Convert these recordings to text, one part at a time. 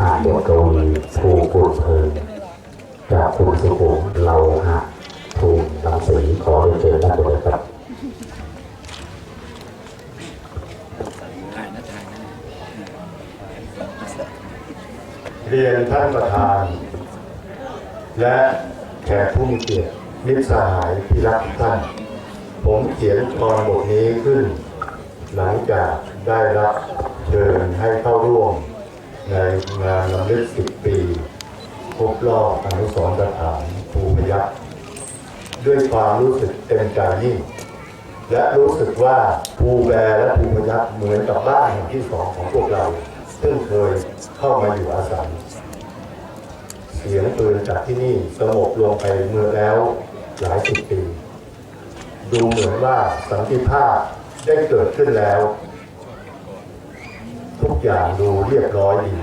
อานบทกวีภูกุลเพลินจากคุณสุขุมเราหะภูมิรังสีขอเรียนเชิญด้านบนเลยครับเรียนท่านประธาน และแขกผู้มีเกียรติมิตรสหายที่รักทุกท่าน ผมเขียนกรบทนี้ขึ้น หลังจากได้รับเชิญให้เข้าร่วม ในงานรำลึก10ปีครบรอบอนุสรณ์สถานภูพยัคฆ์ด้วยความรู้สึกเต็มใจยิ่งและรู้สึกว่าภูแบและภูพยัคฆ์เหมือนกับบ้านแห่งที่สองของพวกเรา ซึ่งเคยเข้ามาอยู่อาศัย เสียงปืนจากที่นี่สงบลงไปเมื่อแล้วหลายสิบปี ดูเหมือนว่าสันติภาพได้เกิดขึ้นแล้ว ทุกอย่างดูเรียบร้อยดี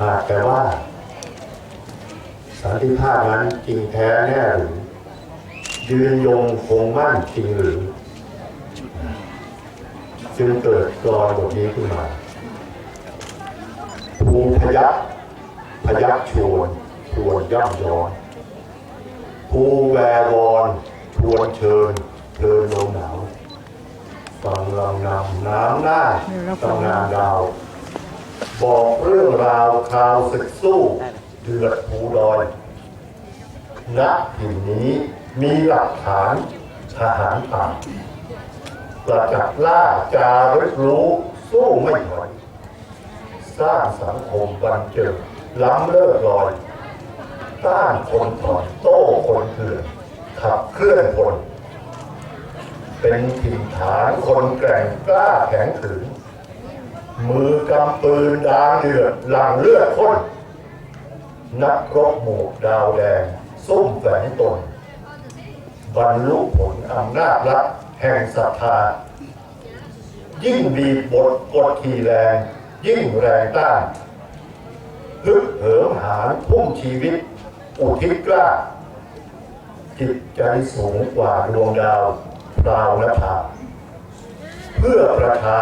หากแต่ว่า สันติภาพนั้นจริงแท้แน่หรือยืนยงคงมั่นจริงหรือจึงเกิดกรอนบทนี้ขึ้นมาภูพยัคฆ์พยัคฆ์ชวนชวนย่ำย้อนภูแววอนชวนเชิญเชิญลมหนาว ฟังลำนำน้ำหน้าตำนานดาว บอกเรื่องราวข่าวศึกสู้เดือดภูดอยณถิ่นนี้มีหลักฐานทหารต่างประจักษ์ล่าจารึกรู้สู้ไม่ถอยสร้างสังคมบันเจิดล้ำเลิศลอย ต้านคนถอนโต้คนเถื่อนขับเคลื่อนคน เป็นถิ่นฐานคนแกร่งกล้าแข็งขืน มือกำปืนดางเดือดหลังเลือดข้นนักรบหมู่ดาวแดง ซุ่มแฝงตน บรรลุผลอำนาจรักแห่งศรัทธา ยิ่งบีบบทกดขี่แรง ยิ่งแรงต้านฮึกเหิมหาพุ่งชีวิต อุทิศกล้า จิตใจสูงกว่าดวงดาว ดาวนภาเพื่อประชา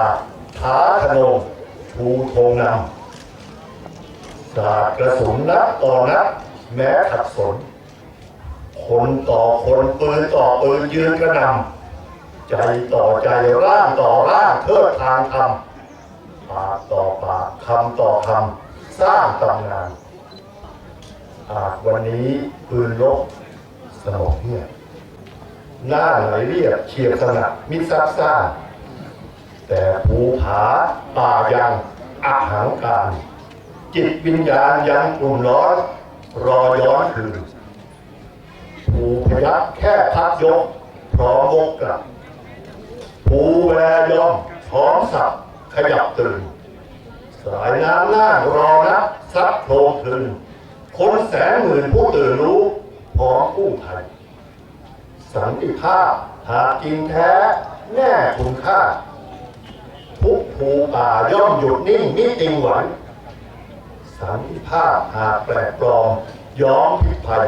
ท้าธนงชูธงนำสาดกระสุนนัดต่อนัดแม้ขัดสน คนต่อคนปืนต่อปืนยืนกระนำใจต่อใจร่างต่อร่างเทิดทางธรรมปากต่อปากคำต่อคำสร้างตำนานหากวันนี้ปืนลบสงบเงียบ หน้าไหลเรียบเฉียบสนับมิซับซ่า แต่ภูผาป่ายังอาหังการ จิตวิญญาณยังกลุ่มร้อน รอย้อนคืนภูพยักแค่พักยก พร้อมวกกลับภูแวรยอมพร้อมสับขยับตื่นสายน้ำหน้ารอนับซับโพลงคืนคนแสนหมื่นผู้ตื่นรู้พร้อมกู้ภัย สันติภาพหากจริงแท้ แน่คุณค่าทุกภูป่าย่อมหยุดนิ่งมิติงหวันสันติภาพหากแปลกปลอมย้อมพิษภัย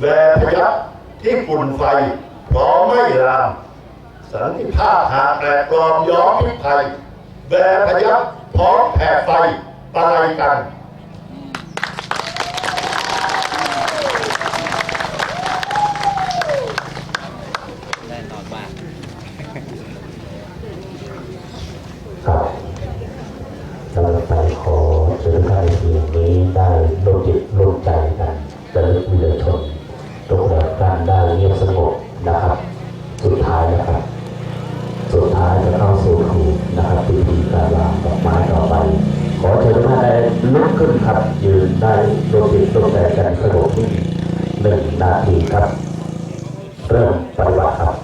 แวพยับที่ฝุ่นไฟพร้อมไม่ลาม สันติภาพหากแปลกปลอมย้อมพิษภัยแวพยับพร้อมแผ่ไฟตายกัน ได้ร่วมจิตร่วแปรกันสงบนิ่งหนึ่งนาทีครับ เริ่มปฏิบัติครับ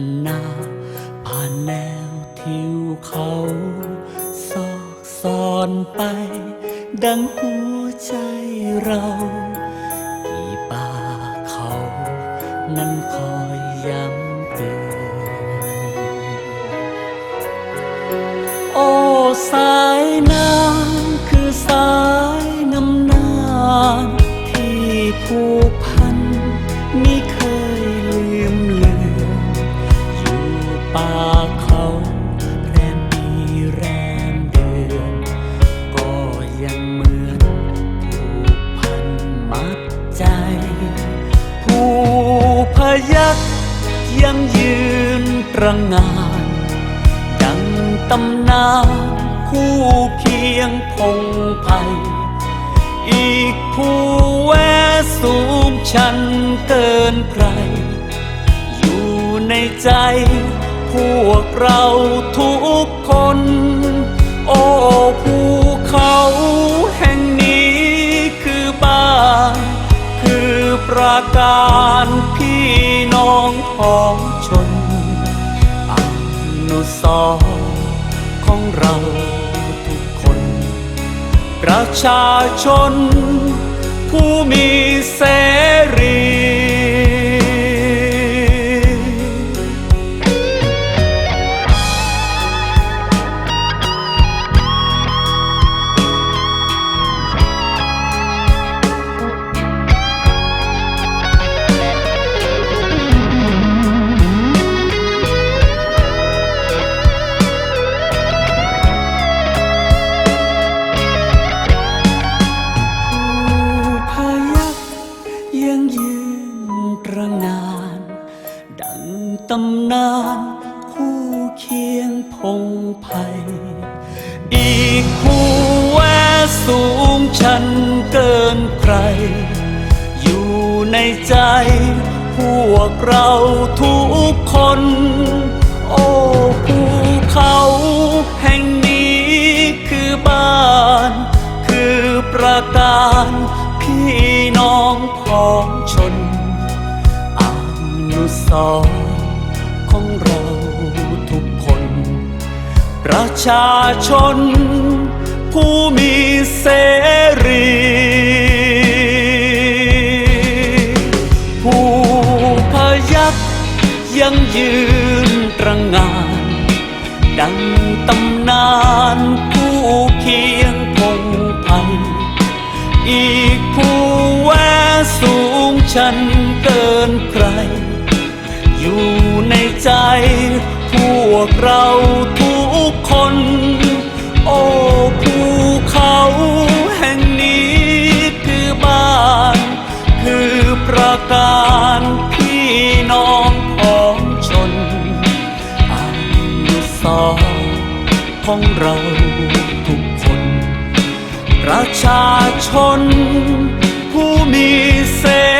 นนา ผ่านแนวทิวเขาซอกซอนไป ดังหัวใจเรากี่ป่าเขา นั้นคอยย้ำเตือนโอ้สายน้ำคือสายน้ำนานที่ผูก ระงาน ดังตำนานคู่เคียงพงไพอีกผู้แวสูงชันเกินใคร อยู่ในใจ พวกเราทุกคน โอ้ภูเขาแห่งนี้คือบ้าน คือประการ สรณ์ของเราทุกคน ประชาชน ผู้มีเสรี เคียงพงไพ่อีกผู้แวสูงชันเกินใคร อยู่ในใจ พวกเราทุกคน โอ้ภูเขาแห่งนี้คือบ้าน คือประการพี่น้องพ้องชนอนุสร ประชาชน ผู้มีเสรี ผู้พยักยังยืนตระหงาน ดังตำนานผู้เคียงพงไพ่อีกผู้แวสูงชันเกินใคร อยู่ในใจ ประการพี่น้องของชนอนุสรณ์ของเราทุกคน ประชาชนผู้มีเสรี